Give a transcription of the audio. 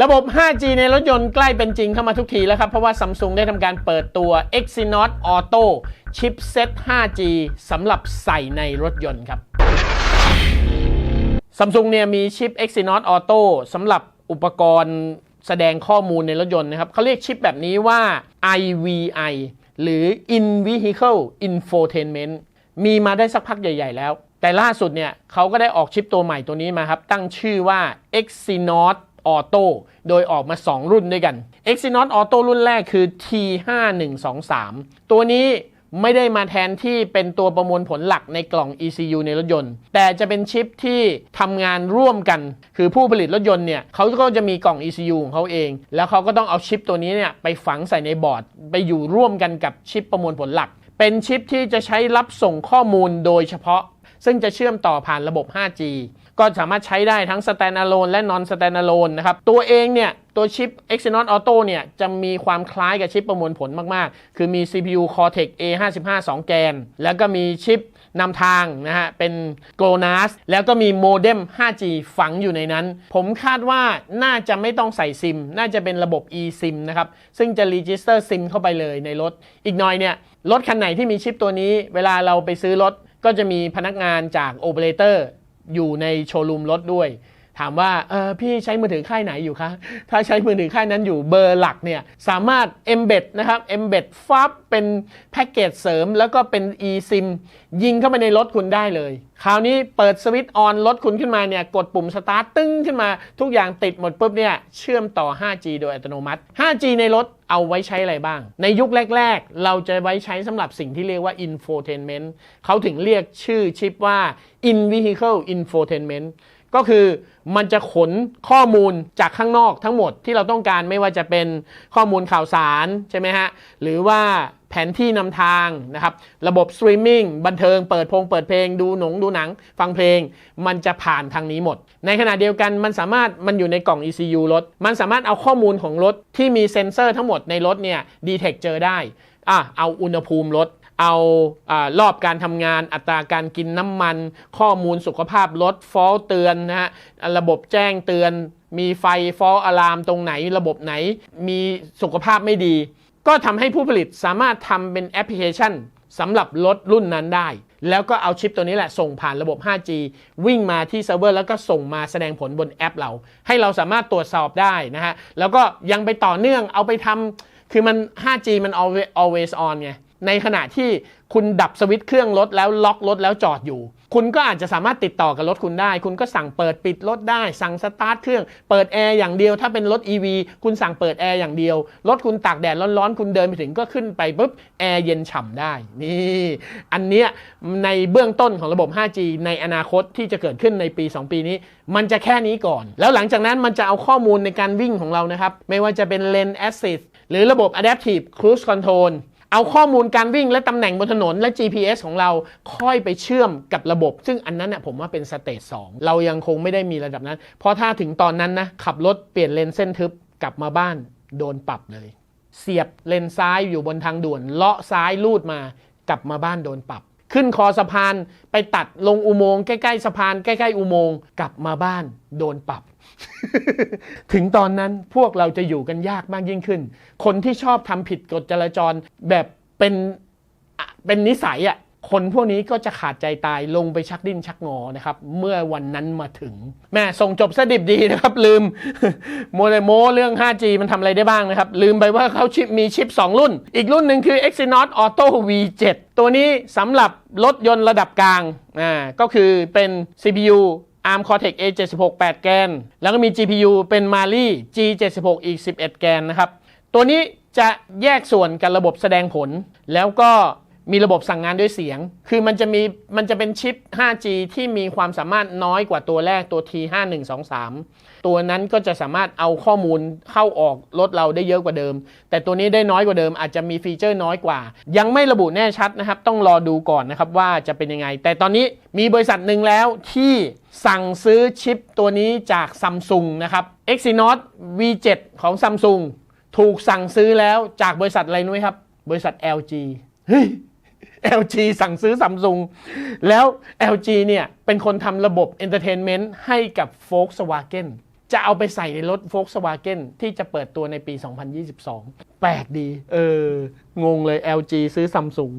ระบบ 5G ในรถยนต์ใกล้เป็นจริงเข้ามาทุกทีแล้วครับ เพราะว่า Samsung ได้ทำการเปิดตัว Exynos Auto Chipset 5G สำหรับใส่ในรถยนต์ครับ Samsung เนี่ยมีชิป Exynos Auto สำหรับอุปกรณ์แสดงข้อมูลในรถยนต์นะครับเขาเรียกชิปแบบนี้ว่า IVI หรือ In Vehicle Infotainment มีมาได้สักพักใหญ่ ๆ แล้ว แต่ล่าสุดเนี่ยเขาก็ได้ออกชิปตัวใหม่ตัวนี้มาครับ ตั้งชื่อว่า Exynos Auto โดยออกมา 2 รุ่นด้วยกัน Exynos Auto รุ่นแรกคือ T5123 ตัวนี้ไม่ได้มาแทนที่เป็นตัวประมวลผลหลักในกล่อง ECU ในรถยนต์ แต่จะเป็นชิปที่ทำงานร่วมกัน คือผู้ผลิตรถยนต์เนี่ยเขาก็จะมีกล่อง ECU ของเขาเอง แล้วเขาก็ต้องเอาชิปตัวนี้เนี่ยไปฝังใส่ในบอร์ด ไปอยู่ร่วมกันกับชิปประมวลผลหลัก เป็นชิปที่จะใช้รับส่งข้อมูลโดยเฉพาะ ซึ่งจะเชื่อมต่อผ่านระบบ 5G ก็สามารถใช้ได้ทั้ง standalone และ non standalone นะครับ ตัวเองเนี่ย ตัวชิป Exynos Auto เนี่ย จะมีความคล้ายกับชิปประมวลผลมาก ๆ คือมี CPU Cortex A55 2 แกน แล้วก็มีชิปนำทางนะฮะ เป็น GLONASS แล้วก็มีโมเด็ม 5G ฝังอยู่ในนั้น ผมคาดว่าน่าจะไม่ต้องใส่ซิม น่าจะเป็นระบบ eSIM นะครับ ซึ่งจะ register SIM เข้าไปเลยในรถ อีกหน่อยเนี่ย รถคันไหนที่มีชิปตัวนี้ เวลาเราไปซื้อรถก็จะมีพนักงานจากโอเปอเรเตอร์ อยู่ในโชว์รูมรถด้วย ถามว่าเออพี่ใช้มือถือค่ายไหนอยู่คะ ถ้าใช้มือถือค่ายนั้นอยู่เบอร์หลักเนี่ยสามารถ embed นะครับ embed ฟับเป็นแพ็กเกจเสริม แล้วก็เป็น eSIM ยิงเข้าไปในรถคุณได้เลย คราวนี้เปิดสวิตช์ออนรถคุณขึ้นมาเนี่ยกดปุ่มสตาร์ตตึ้งขึ้นมาทุกอย่างติดหมดปุ๊บเนี่ยเชื่อมต่อ 5G โดยอัตโนมัติ 5G ในรถเอาไว้ใช้อะไรบ้าง ในยุคแรก ๆ เราจะไว้ใช้สำหรับสิ่งที่เรียกว่า infotainment เขาถึงเรียกชื่อชิปว่า in vehicle infotainment ก็คือมันจะขนข้อมูลจากข้างนอกทั้งหมดที่เราต้องการไม่ว่าจะเป็นข้อมูลข่าวสารใช่ไหมฮะหรือว่าแผนที่นำทางนะครับระบบสตรีมมิ่งบันเทิงเปิดพงเปิดเพลงดูหนงดูหนัง ฟังเพลง มันจะผ่านทางนี้หมด ในขณะเดียวกันมันสามารถมันอยู่ในกล่อง ECU รถ มันสามารถเอาข้อมูลของรถที่มีเซ็นเซอร์ทั้งหมดในรถเนี่ยดีเทคเจอได้อะเอาอุณหภูมิรถ เอาอรอบการทำงานอัตราการกินน้ำมัน ข้อมูลสุขภาพรถฟอลเตือนนะฮะระบบแจ้งเตือน มีไฟฟอลอะลามตรงไหน ระบบไหนมีสุขภาพไม่ดี ก็ทำให้ผู้ผลิตสามารถทำเป็นแอปพลิเคชันสำหรับรถรุ่นนั้นได้ แล้วก็เอาชิปตัวนี้แหละส่งผ่านระบบ 5G วิ่งมาที่เซิร์ฟเวอร์แล้วก็ส่งมาแสดงผลบนแอปเรา ให้เราสามารถตรวจสอบได้นะฮะ แล้วก็ยังไปต่อเนื่องเอาไปทำคือมัน 5G มัน always always on ไง ในขณะที่คุณดับสวิตช์เครื่องรถแล้วล็อกรถแล้วจอดอยู่ คุณก็อาจจะสามารถติดต่อกับรถคุณได้ คุณก็สั่งเปิดปิดรถได้ สั่งสตาร์ทเครื่องเปิดแอร์อย่างเดียว ถ้าเป็นรถ EV คุณสั่งเปิดแอร์อย่างเดียว รถคุณตากแดดร้อนๆ คุณเดินไปถึงก็ขึ้นไปปุ๊บแอร์เย็นฉ่ำได้นี่อันเนี้ยในเบื้องต้นของระบบ 5G ในอนาคตที่จะเกิดขึ้นในปี 2 ปีนี้ มันจะแค่นี้ก่อน แล้วหลังจากนั้นมันจะเอาข้อมูลในการวิ่งของเรานะครับไม่ว่าจะเป็น Lane Assist หรือระบบ Adaptive Cruise Control เอาข้อมูลการวิ่งและตำแหน่งบนถนนและ GPS ของเราค่อยไปเชื่อมกับระบบ ซึ่งอันนั้นน่ะผมว่าเป็นสเตจ2เรายังคงไม่ได้มีระดับนั้น เพราะถ้าถึงตอนนั้นนะขับรถเปลี่ยนเลนเส้นทึบกลับมาบ้านโดนปรับเลย เสียบเลนซ้ายอยู่บนทางด่วนเลาะซ้ายลูดมากลับมาบ้านโดนปรับ ขึ้นคอสะพานไปตัดลงอุโมงค์ใกล้ๆสะพานใกล้ๆอุโมงค์กลับมาบ้านโดนปรับ ถึงตอนนั้นพวกเราจะอยู่กันยากมากยิ่งขึ้น คนที่ชอบทำผิดกฎจราจรแบบเป็นเป็นนิสัยอะ คนพวกนี้ก็จะขาดใจตายลงไปชักดิ้นชักงอนะครับ เมื่อวันนั้นมาถึง แม่ส่งจบสดิบดีนะครับ ลืมโมเดโมเรื่อง 5G มันทำอะไรได้บ้างนะครับ ลืมไปว่าเขาชิปมีชิป 2 รุ่น อีกรุ่นหนึ่งคือ Exynos Auto V7 ตัวนี้สำหรับรถยนต์ระดับกลางอ่าก็คือเป็น CPU ARM Cortex A76 8 แกน แล้วก็มี GPU เป็น Mali G76 อีก 11 แกนนะครับ ตัวนี้จะแยกส่วนกันระบบแสดงผล แล้วก็ มีระบบสั่งงานด้วยเสียง คือมันจะมีมันจะเป็นชิป 5G ที่มีความสามารถน้อยกว่าตัวแรกตัว T5123 ตัวนั้นก็จะสามารถเอาข้อมูลเข้าออกรถเราได้เยอะกว่าเดิม แต่ตัวนี้ได้น้อยกว่าเดิม อาจจะมีฟีเจอร์น้อยกว่า ยังไม่ระบุแน่ชัดนะครับ ต้องรอดูก่อนนะครับว่าจะเป็นยังไง แต่ตอนนี้มีบริษัทหนึ่งแล้วที่สั่งซื้อชิปตัวนี้จากซัมซุงนะครับ Exynos V7 ของ Samsung ถูกสั่งซื้อแล้วจากบริษัทอะไรนุ้ยครับ บริษัท LG เฮ้ย LG สั่งซื้อซัมซุงแล้ว LG เนี่ยเป็นคนทำระบบเอนเตอร์เทนเมนต์ให้กับ Volkswagen จะเอาไปใส่ในรถ Volkswagen ที่จะเปิดตัวในปี 2022 แปลกดี เออ งงเลย LG ซื้อซัมซุง